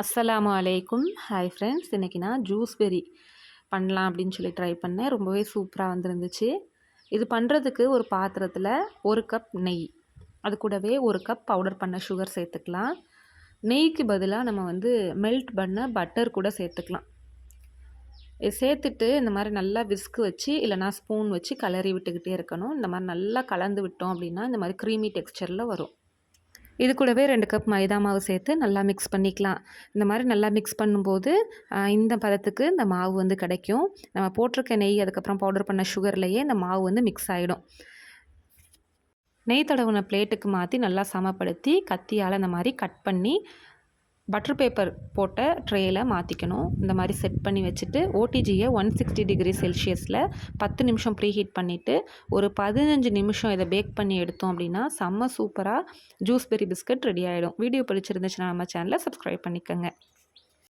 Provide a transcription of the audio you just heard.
அஸ்ஸலாமு அலைக்கும். Hi friends இன்றைக்கி நான் ஜூஸ்பெரி பண்ணலாம் அப்படின்னு சொல்லி ட்ரை பண்ணேன். ரொம்பவே சூப்பராக வந்துருந்துச்சு. இது பண்ணுறதுக்கு ஒரு பாத்திரத்தில் ஒரு கப் நெய். அது கூடவே ஒரு கப் பவுடர் பண்ண சுகர் சேர்த்துக்கலாம். நெய்க்கு பதிலாக நம்ம வந்து மெல்ட் பண்ண பட்டர் கூட சேர்த்துக்கலாம். இது சேர்த்துட்டு இந்த மாதிரி நல்லா விஸ்க் வச்சு இல்லைனா ஸ்பூன் வச்சு கலரி விட்டுக்கிட்டே இருக்கணும். இந்த மாதிரி நல்லா கலந்து விட்டோம் அப்படின்னா இந்த மாதிரி க்ரீமி டெக்ஸ்சரில் வரும். இது கூடவே ரெண்டு கப் மைதா மாவு சேர்த்து நல்லா மிக்ஸ் பண்ணிக்கலாம். இந்த மாதிரி நல்லா மிக்ஸ் பண்ணும்போது இந்த பதத்துக்கு இந்த மாவு வந்து கிடைக்கும். நம்ம போட்டிருக்க நெய் அதுக்கப்புறம் பவுடர் பண்ண சுகர்லேயே இந்த மாவு வந்து மிக்ஸ் ஆகிடும் நெய் தடவுன பிளேட்டுக்கு மாற்றி நல்லா சமப்படுத்தி கத்தியால் இந்த மாதிரி கட் பண்ணி பட்டர் பேப்பர் போட்ட ட்ரேயில் மாற்றிக்கணும் இந்த மாதிரி செட் பண்ணி வச்சுட்டு ஓடிஜியை ஒன் சிக்ஸ்டி டிகிரி செல்சியஸில் பத்து நிமிஷம் ப்ரீ ஹீட் பண்ணிவிட்டு ஒரு பதினஞ்சு நிமிஷம் இதை பேக் பண்ணி எடுத்தோம் அப்படின்னா செம்ம சூப்பராக ஜூஸ்பெரி பிஸ்கட் ரெடி ஆகிடும் வீடியோ பிடிச்சிருந்துச்சுன்னா நம்ம சேனலை சப்ஸ்கிரைப் பண்ணிக்கோங்க.